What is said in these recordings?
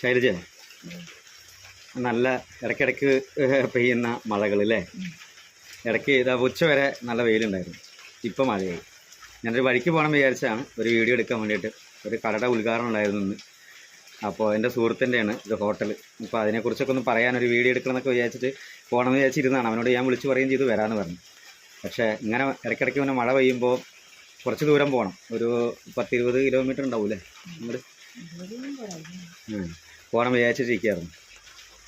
ശൈലജ നല്ല ഇടയ്ക്കിടയ്ക്ക് പെയ്യുന്ന മഴകൾ അല്ലേ ഇടയ്ക്ക് ഇതാ ഉച്ച വരെ നല്ല വെയിലുണ്ടായിരുന്നു. ഇപ്പം മഴയായി. ഞാനൊരു വഴിക്ക് പോകണം വിചാരിച്ചാണ് ഒരു വീഡിയോ എടുക്കാൻ വേണ്ടിയിട്ട്. ഒരു കടയുടെ ഉദ്ഘാടനം ഉണ്ടായിരുന്നു ഇന്ന്. അപ്പോൾ എന്റെ സുഹൃത്തിന്റെയാണ് ഇത് ഹോട്ടൽ അപ്പോൾ അതിനെക്കുറിച്ചൊക്കെ ഒന്ന് പറയാൻ ഒരു വീഡിയോ എടുക്കണം എന്നൊക്കെ വിചാരിച്ചിട്ട് പോകണമെന്ന് വിചാരിച്ചിരുന്നതാണ്. അവനോട് ഞാൻ വിളിച്ച് പറയുകയും ചെയ്തു വരാമെന്ന് പറഞ്ഞു. പക്ഷേ ഇങ്ങനെ ഇടയ്ക്കിടയ്ക്ക് ഇങ്ങനെ മഴ പെയ്യുമ്പോൾ കുറച്ച് ദൂരം പോകണം. ഒരു പത്തിരുപത് കിലോമീറ്റർ ഉണ്ടാവില്ലേ? അങ്ങോട്ട്. പോകണം വിചാരിച്ചിട്ടിരിക്കുകയായിരുന്നു.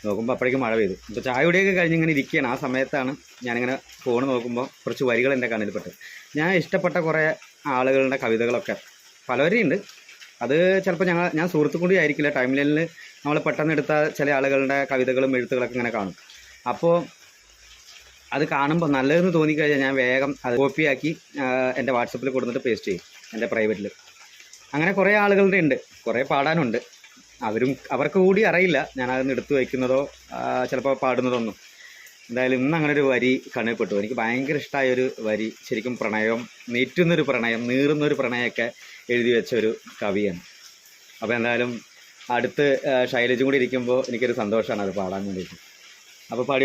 നോക്കുമ്പോൾ അപ്പോഴേക്കും മഴ പെയ്തു. ഇപ്പോൾ ചായ കുടിയൊക്കെ കഴിഞ്ഞ് ഇങ്ങനെ ഇരിക്കുകയാണ്. ആ സമയത്താണ് ഞാനിങ്ങനെ ഫോൺ നോക്കുമ്പോൾ കുറച്ച് വരികൾ എന്റെ കണ്ണിൽപ്പെട്ടു. ഞാൻ ഇഷ്ടപ്പെട്ട കുറേ ആളുകളുടെ കവിതകളൊക്കെ പലവരെയും ഉണ്ട്. അത് ചിലപ്പോൾ ഞങ്ങൾ ഞാൻ സുഹൃത്തു കൂടി ആയിരിക്കില്ല. ടൈം ലൈനിൽ നമ്മൾ പെട്ടെന്ന് എടുത്ത ചില ആളുകളുടെ കവിതകളും എഴുത്തുകളൊക്കെ ഇങ്ങനെ കാണും. അപ്പോൾ അത് കാണുമ്പോൾ നല്ലതെന്ന് തോന്നിക്കഴിഞ്ഞാൽ ഞാൻ വേഗം അത് കോപ്പിയാക്കി എന്റെ വാട്സപ്പിൽ കൊടുത്തിട്ട് പേസ്റ്റ് ചെയ്യും. എന്റെ പ്രൈവറ്റിൽ അങ്ങനെ കുറേ ആളുകളുടെ ഉണ്ട്. കുറേ പാടാനുണ്ട്. അവരും അവർക്ക് കൂടി അറിയില്ല ഞാൻ അതൊന്ന് എടുത്തു വയ്ക്കുന്നതോ ചിലപ്പോൾ പാടുന്നതൊന്നും. എന്തായാലും ഇന്ന് അങ്ങനെ ഒരു വരി കണ്ണിൽപ്പെട്ടു. എനിക്ക് ഭയങ്കര ഇഷ്ടമായ ഒരു വരി ശരിക്കും പ്രണയം നീറ്റുന്നൊരു പ്രണയം നീറുന്നൊരു പ്രണയമൊക്കെ എഴുതി വെച്ച ഒരു കവിയാണ്. അപ്പോൾ എന്തായാലും അടുത്ത് ശൈലജും കൂടി ഇരിക്കുമ്പോൾ എനിക്കൊരു സന്തോഷമാണ് അത് പാടാൻ വേണ്ടിയിട്ട്. അപ്പോൾ പാടി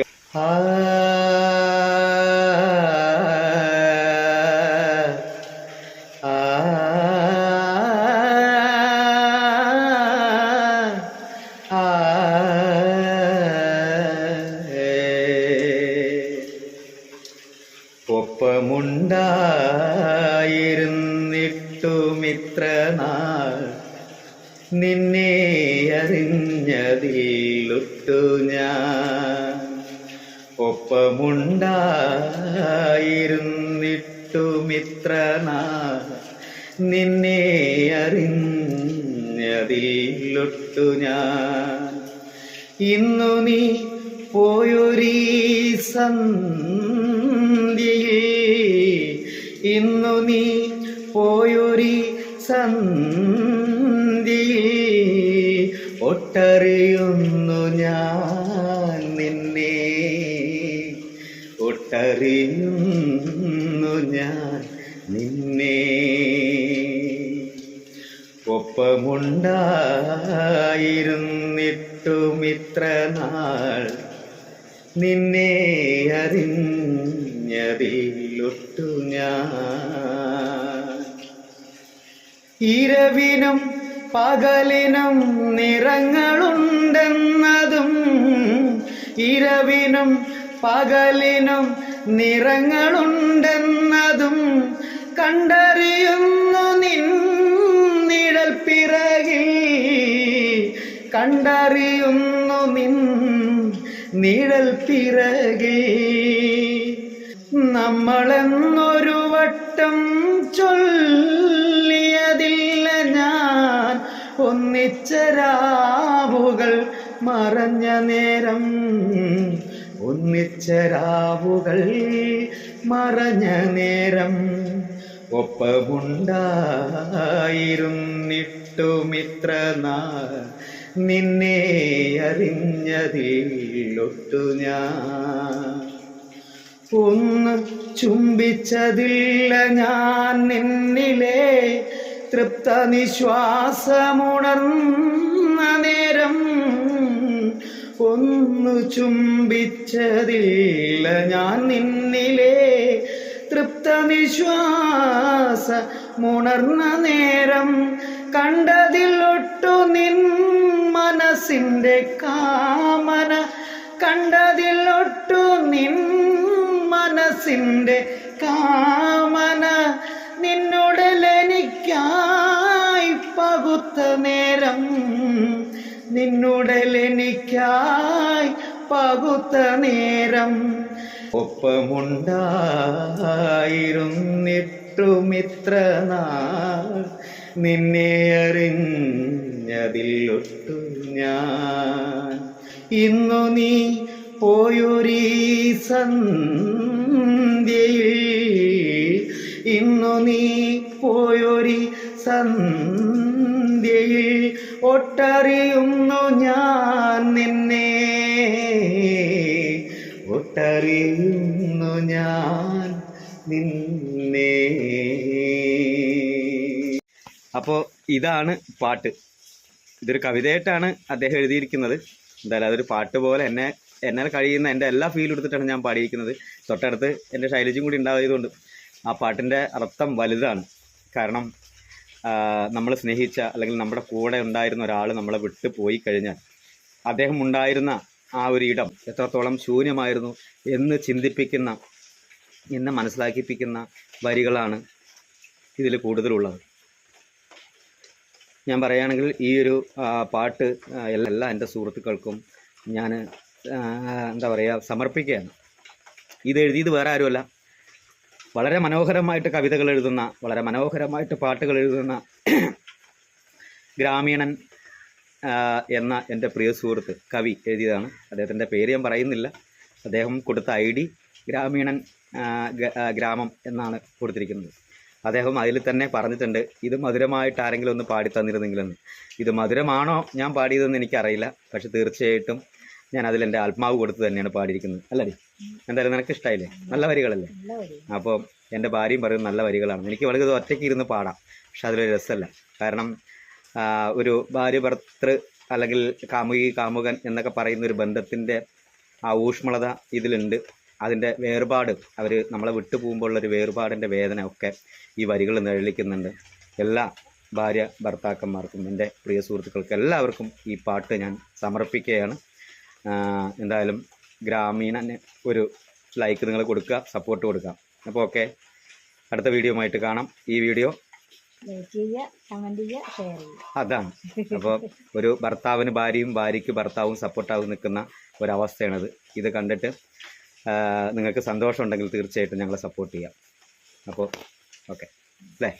ഒപ്പമുണ്ടായിരുന്നിട്ടുമിത്ര നാൾ നിന്നെ അറിഞ്ഞതിലുട്ടു ഞാൻ. ഒപ്പമുണ്ടായിരുന്നിട്ടുമിത്ര നാൾ നിന്നെ അറിഞ്ഞതിലൊട്ടു ഞാൻ. ഇന്നു നീ പോയൊരീ സന്ധ്യയിൽ. ഇന്നു നീ പോയൊരീ സന്ധ്യയിൽ. ഒട്ടറിയുന്നു ഞാൻ നിന്നെ. ഒട്ടറിയുന്നു ഞാൻ നിന്നെ. ഒപ്പമുണ്ടായിരുന്നിട്ടുമിത്ര നാൾ നിന്നെ അറിഞ്ഞതിലൊട്ടു ഞാൻ. ഇരവിനും പകലിനും നിറങ്ങളുണ്ടെന്നതും ഇരവിനും പകലിനും നിറങ്ങളുണ്ടെന്നതും കണ്ടറിയുന്നു നിൻ നിഴൽ പിറകിൽ കണ്ടറിയുന്നു നിൻ നിഴൽ പിറകിൽ. നമ്മളെന്നൊരു വട്ടം ചൊല്ലിയതില്ല ഞാൻ. ഒന്നിച്ച രാവുകൾ മറഞ്ഞ നേരം. ഒന്നിച്ച രാവുകൾ മറഞ്ഞ നേരം. ഒപ്പമുണ്ടായിരുന്നിട്ടുമിത്ര നാൾ നിന്നെ അറിഞ്ഞതിലൊട്ടു ഞാൻ. ഒന്ന് ചുംബിച്ചതില്ല ഞാൻ നിന്നിലെ തൃപ്ത നിശ്വാസമുണർന്ന നേരം. ഒന്ന് ചുംബിച്ചതില്ല ഞാൻ നിന്നിലെ തൃപ്ത നിശ്വാസമുണർന്ന നേരം കണ്ടതിലൊട്ടു നിൻ മനസ്സിന്റെ കാമന. കണ്ടതിലൊട്ടു നിൻ മനസ്സിന്റെ കാമന. നിന്നുടലെനിക്കായി പകുത്ത നേരം നിന്നുടലെനിക്കായി പകുത്ത നേരം ഒപ്പമുണ്ടായിരുന്നിട്ടുമിത്ര നാൾ നിന്നെ അറിഞ്ഞതിലൊട്ടു ഞാൻ. ഇന്നു നീ പോയൊരീ സന്ധ്യയിൽ ഇന്നു നീ പോയൊരി സന്ധ്യയിൽ ഒട്ടറിയുന്നു ഞാൻ. ഒട്ടറിയുന്നു ഞാൻ നിന്നെ. അപ്പോൾ ഇതാണ് പാട്ട്. ഇതൊരു കവിതയായിട്ടാണ് അദ്ദേഹം എഴുതിയിരിക്കുന്നത്. എന്തായാലും അതൊരു പാട്ട് പോലെ എന്നെ എന്നാൽ കഴിയുന്ന എന്റെ എല്ലാ ഫീലും എടുത്തിട്ടാണ് ഞാൻ പാടിയിരിക്കുന്നത്. തൊട്ടടുത്ത് എന്റെ ശൈലജയും കൂടി ഉണ്ടായതുകൊണ്ട് ആ പാട്ടിന്റെ അർത്ഥം വലുതാണ്. കാരണം നമ്മൾ സ്നേഹിച്ച അല്ലെങ്കിൽ നമ്മുടെ കൂടെ ഉണ്ടായിരുന്ന ഒരാൾ നമ്മളെ വിട്ടു പോയി കഴിഞ്ഞാൽ അദ്ദേഹം ഉണ്ടായിരുന്ന ആ ഒരു ഇടം എത്രത്തോളം ശൂന്യമായിരുന്നു എന്ന് ചിന്തിപ്പിക്കുന്ന എന്നെ മനസ്സിലാക്കിപ്പിക്കുന്ന വരികളാണ് ഇതിൽ കൂടുതലുള്ളത്. ഞാൻ പറയുകയാണെങ്കിൽ ഈ ഒരു പാട്ട് എല്ലാ എന്റെ സുഹൃത്തുക്കൾക്കും ഞാൻ എന്താ പറയുക സമർപ്പിക്കുകയാണ്. ഇത് എഴുതിയത് വേറെ ആരുമല്ല. വളരെ മനോഹരമായിട്ട് കവിതകൾ എഴുതുന്ന വളരെ മനോഹരമായിട്ട് പാട്ടുകൾ എഴുതുന്ന ഗ്രാമീണൻ എന്ന എന്റെ പ്രിയ സുഹൃത്ത് കവി എഴുതിയതാണ്. അദ്ദേഹത്തിന്റെ പേര് ഞാൻ പറയുന്നില്ല. അദ്ദേഹം കൊടുത്ത ഐ ഡി ഗ്രാമീണൻ ഗ്രാമം എന്നാണ് കൊടുത്തിരിക്കുന്നത്. അദ്ദേഹം അതിൽ തന്നെ പറഞ്ഞിട്ടുണ്ട് ഇത് മധുരമായിട്ട് ആരെങ്കിലും ഒന്ന് പാടി തന്നിരുന്നെങ്കിലെന്ന്. ഇത് മധുരമാണോ ഞാൻ പാടിയതെന്ന് എനിക്കറിയില്ല. പക്ഷെ തീർച്ചയായിട്ടും ഞാൻ അതിൽ എന്റെ ആത്മാവ് കൊടുത്ത് തന്നെയാണ് പാടിയിരിക്കുന്നത്. അല്ലേ എന്തായാലും നിനക്ക് ഇഷ്ടമായില്ലേ നല്ല വരികളല്ലേ? അപ്പോൾ എന്റെ ഭാര്യയും പറയുന്നത് നല്ല വരികളാണ്. എനിക്ക് വളരെ ഒറ്റയ്ക്ക് ഇരുന്ന് പാടാം. പക്ഷെ അതിലൊരു രസമല്ല. കാരണം ഒരു ഭാര്യ ഭർത്തൃ അല്ലെങ്കിൽ കാമുകി കാമുകൻ എന്നൊക്കെ പറയുന്ന ഒരു ബന്ധത്തിന്റെ ആ ഊഷ്മളത ഇതിലുണ്ട്. അതിന്റെ വേർപാട് അവർ നമ്മളെ വിട്ടു പോകുമ്പോഴുള്ള ഒരു വേർപാടിന്റെ വേദന ഒക്കെ ഈ വരികൾ നിഴലിക്കുന്നുണ്ട് എല്ലാ ഭാര്യ ഭർത്താക്കന്മാർക്കും എന്റെ പ്രിയ സുഹൃത്തുക്കൾക്ക് എല്ലാവർക്കും ഈ പാട്ട് ഞാൻ സമർപ്പിക്കുകയാണ്. എന്തായാലും ഗ്രാമീണന് ഒരു ലൈക്ക് നിങ്ങൾ കൊടുക്കുക സപ്പോർട്ട് കൊടുക്കുക. അപ്പോൾ ഓക്കെ അടുത്ത വീഡിയോ ആയിട്ട് കാണാം. ഈ വീഡിയോ ഷെയർ അതാണ്. അപ്പോൾ ഒരു ഭർത്താവിന് ഭാര്യയും ഭാര്യയ്ക്ക് ഭർത്താവും സപ്പോർട്ടാവും നിൽക്കുന്ന ഒരവസ്ഥയാണത്. ഇത് കണ്ടിട്ട് നിങ്ങൾക്ക് സന്തോഷമുണ്ടെങ്കിൽ തീർച്ചയായിട്ടും ഞങ്ങളെ സപ്പോർട്ട് ചെയ്യാം. അപ്പോൾ ഓക്കെ അല്ലേ?